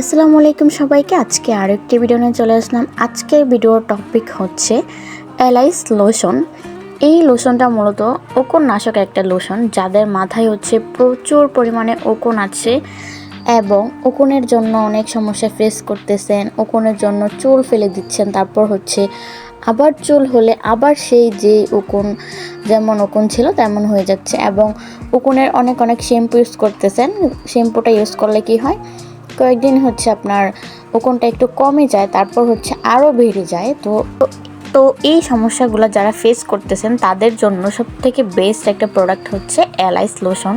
আসসালামু আলাইকুম সবাইকে। আজকে আরেকটি ভিডিও নিয়ে চলে আসলাম। আজকের ভিডিওর টপিক হচ্ছে অ্যালাইস লোশন এই লোশনটা মূলত ওকন নাশক একটা লোশন যাদের মাথায় হচ্ছে প্রচুর পরিমাণে ওকন আছে এবং ওকনের জন্য অনেক সমস্যা ফেস করতেছেন, ওকনের জন্য চুল ফেলে দিচ্ছেন, তারপর হচ্ছে আবার চুল হলে আবার সেই যে উকুন যেমন উকুন ছিল তেমন হয়ে যাচ্ছে এবং উকুনের অনেক অনেক শ্যাম্পু ইউজ করতেছেন। শ্যাম্পুটা ইউজ করলে কি হয়? কয়েকদিন হচ্ছে আপনার ওকনটা একটু কমে যায়, তারপর হচ্ছে আরও বেড়ে যায়। তো তো এই সমস্যাগুলো যারা ফেস করতেছেন, তাদের জন্য সব থেকে বেস্ট একটা প্রোডাক্ট হচ্ছে অ্যালাইস লোশন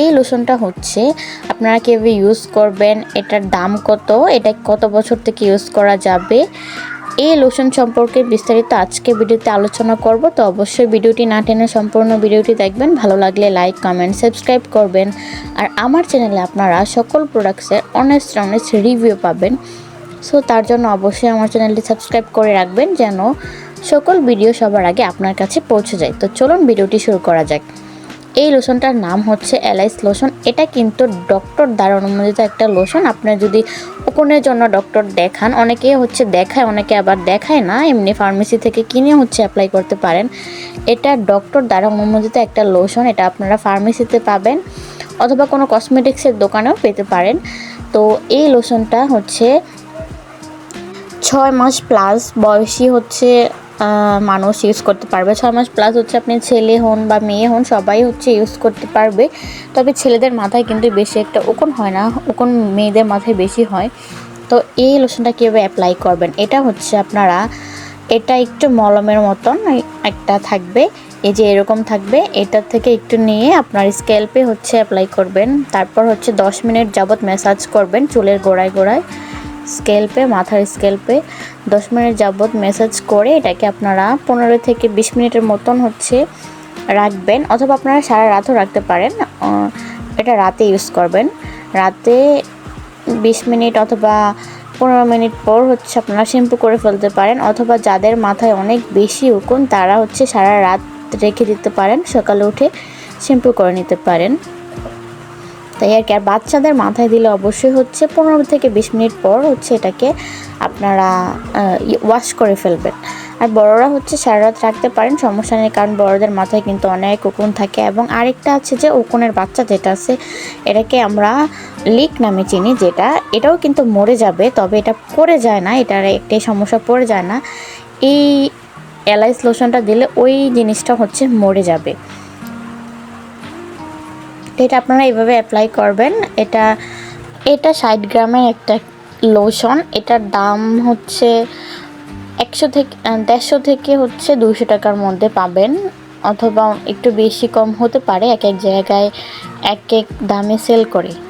এই লোশনটা হচ্ছে, আপনারা কীভাবে ইউজ করবেন, এটার দাম কত, এটা কত বছর থেকে ইউজ করা যাবে এই লোশন সম্পর্কে বিস্তারিত আজকে ভিডিওতে আলোচনা করব, তো অবশ্যই ভিডিওটি না টেনে সম্পূর্ণ ভিডিওটি দেখবেন। ভালো লাগলে লাইক কমেন্ট সাবস্ক্রাইব করবেন। আর আমার চ্যানেলে আপনারা সকল প্রোডাক্টসের অনেস্ট অনেস্ট রিভিউ পাবেন। সো তার জন্য অবশ্যই আমার চ্যানেলটি সাবস্ক্রাইব করে রাখবেন যেন সকল ভিডিও সবার আগে আপনার কাছে পৌঁছে যায়। তো চলুন ভিডিওটি শুরু করা যাক। এই লোশনটার নাম হচ্ছে এলাইস লোশন এটা কিন্তু ডক্টর দ্বারা অনুমোদিত একটা লোশন আপনার যদি উকুনের জন্য ডক্টর দেখান, অনেকে হচ্ছে দেখায়, অনেকে আবার দেখায় না। এমনি ফার্মেসি থেকে কিনে হচ্ছে অ্যাপ্লাই করতে পারেন। এটা ডক্টর দ্বারা অনুমোদিত একটা লোশন এটা আপনারা ফার্মেসিতে পাবেন অথবা কোনো কসমেটিক্সের দোকানেও পেতে পারেন। তো এই লোশনটা হচ্ছে ছয় মাস প্লাস বয়সী হচ্ছে মানুষ ইউজ করতে পারবে। ছয় মাস প্লাস হচ্ছে আপনি ছেলে হন বা মেয়ে হন, সবাই হচ্ছে ইউজ করতে পারবে। তবে ছেলেদের মাথায় কিন্তু বেশি একটা উকুন হয় না, উকুন মেয়েদের মাথায় বেশি হয়। তো এই লোশনটা কীভাবে অ্যাপ্লাই করবেন? এটা হচ্ছে আপনারা, এটা একটু মলমের মতন একটা থাকবে। এই যে এরকম থাকবে এটার থেকে একটু নিয়ে আপনার স্ক্যাল্পে হচ্ছে অ্যাপ্লাই করবেন। তারপর হচ্ছে দশ মিনিট যাবত ম্যাসাজ করবেন চুলের গোড়ায় গোড়ায়। স্কেল্পে, মাথার স্কেল্পে দশ মিনিট যাবৎ মেসেজ করে এটাকে আপনারা পনেরো থেকে বিশ মিনিটের মতন হচ্ছে রাখবেন অথবা আপনারা সারা রাতও রাখতে পারেন। এটা রাতে ইউজ করবেন। রাতে বিশ মিনিট অথবা পনেরো মিনিট পর হচ্ছে আপনারা শ্যাম্পু করে ফেলতে পারেন অথবা যাদের মাথায় অনেক বেশি উকুন তারা হচ্ছে সারা রাত রেখে দিতে পারেন। সকালে উঠে শ্যাম্পু করে নিতে পারেন। তাই আর কি। আর বাচ্চাদের মাথায় দিলে অবশ্যই হচ্ছে পনেরো থেকে বিশ মিনিট পর হচ্ছে এটাকে আপনারা ওয়াশ করে ফেলবেন। আর বড়রা হচ্ছে সারা রাত রাখতে পারেন, সমস্যা নেই, কারণ বড়দের মাথায় কিন্তু অনেক উকুন থাকে। এবং আরেকটা আছে যে উকুনের বাচ্চা যেটা আছে, এটাকে আমরা লিক নামে চিনি, যেটা, এটাও কিন্তু মরে যাবে, তবে এটা পড়ে যায় না, এটার একটাই সমস্যা, পড়ে যায় না। এই এলাইস লোশনটা দিলে ওই জিনিসটা হচ্ছে মরে যাবে। এটা আপনারা এভাবে অ্যাপ্লাই করবেন। এটা এটা ষাট গ্রামের একটা লোশন এটার দাম হচ্ছে একশো থেকে দেড়শো থেকে হচ্ছে দুশো টাকার মধ্যে পাবেন। অথবা একটু বেশি কম হতে পারে, এক এক জায়গায় এক এক দামে সেল করে।